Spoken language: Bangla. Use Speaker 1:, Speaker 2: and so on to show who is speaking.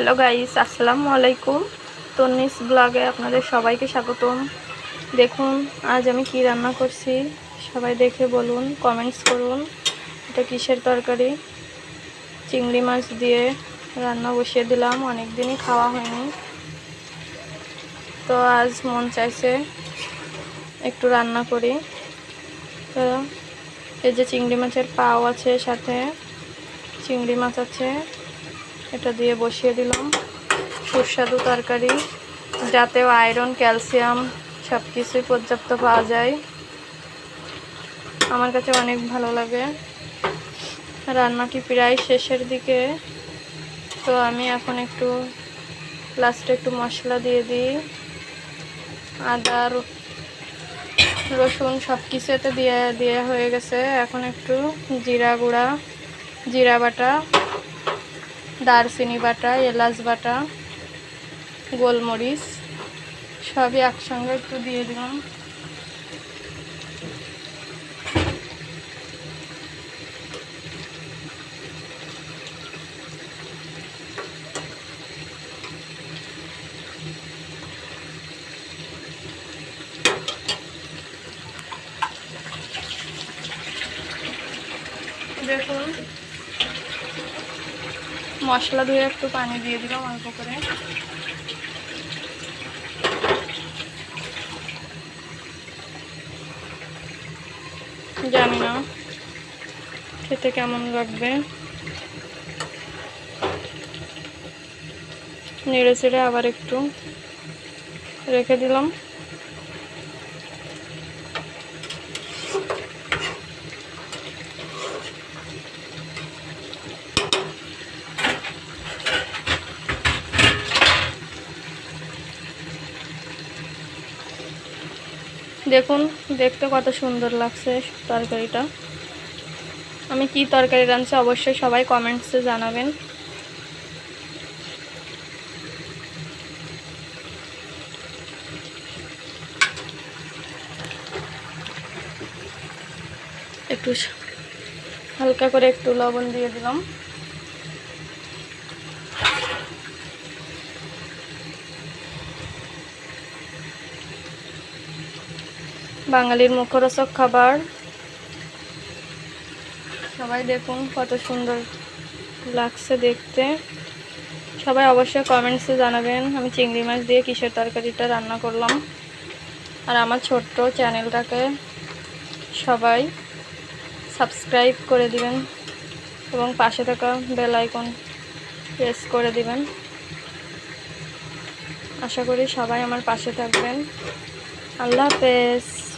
Speaker 1: হ্যালো গাইস আসসালামু আলাইকুম তন্নিস ব্লগে আপনাদের সবাইকে স্বাগতম। দেখুন, আজ আমি কি রান্না করছি? সবাই দেখে বলুন কমেন্টস করুন। এটা কিসের তরকারি? চিংড়ি মাছ দিয়ে রান্না বসিয়ে দিলাম। অনেক দিনই খাওয়া হয়নি। তো আজ মন চাইছে একটু রান্না করি। তো এই যে চিংড়ি মাছের পাও আছে সাথে, চিংড়ি মাছ আছে। এটা দিয়ে বসিয়ে দিলাম। সুস্বাদু তরকারি, যাতেও আয়রন ক্যালসিয়াম সব কিছুই পর্যাপ্ত পাওয়া যায়। আমার কাছে অনেক ভালো লাগে। রান্নাটি প্রায় শেষের দিকে। তো আমি এখন একটু লাস্টে একটু মশলা দিয়ে দিই। আদা রসুন সব কিছু এতে দিয়ে দেওয়া হয়ে গেছে। এখন একটু জিরা গুঁড়া, জিরা বাটা। দারচিনি বাটা এলাচ বাটা গোলমরিচ সবই একসঙ্গে একটু দিয়ে দিলাম। দেখুন মশলা ধুয়ে একটু পানি দিয়ে দিলাম অল্প করে। জানি না খেতে কেমন লাগবে। নেড়ে চেড়ে আবার একটু রেখে দিলাম। দেখুন, দেখতে কত সুন্দর লাগছে তরকারিটা। আমি কি তরকারি রাঁধছি অবশ্যই সবাই কমেন্টসে জানাবেন। একটু হালকা করে একটু লবণ দিয়ে দিলাম। বাঙালির মুখরোচক খাবার। সবাই দেখুন কত সুন্দর লাগছে দেখতে। সবাই অবশ্যই কমেন্টসে জানাবেন, আমি চিংড়ি মাছ দিয়ে কিসের তরকারিটা রান্না করলাম। আর আমার ছোট্ট চ্যানেলটাকে সবাই সাবস্ক্রাইব করে দিবেন এবং পাশে থাকা বেল আইকন প্রেস করে দিবেন। আশা করি সবাই আমার পাশে থাকবেন। আল্লাহ হাফেজ।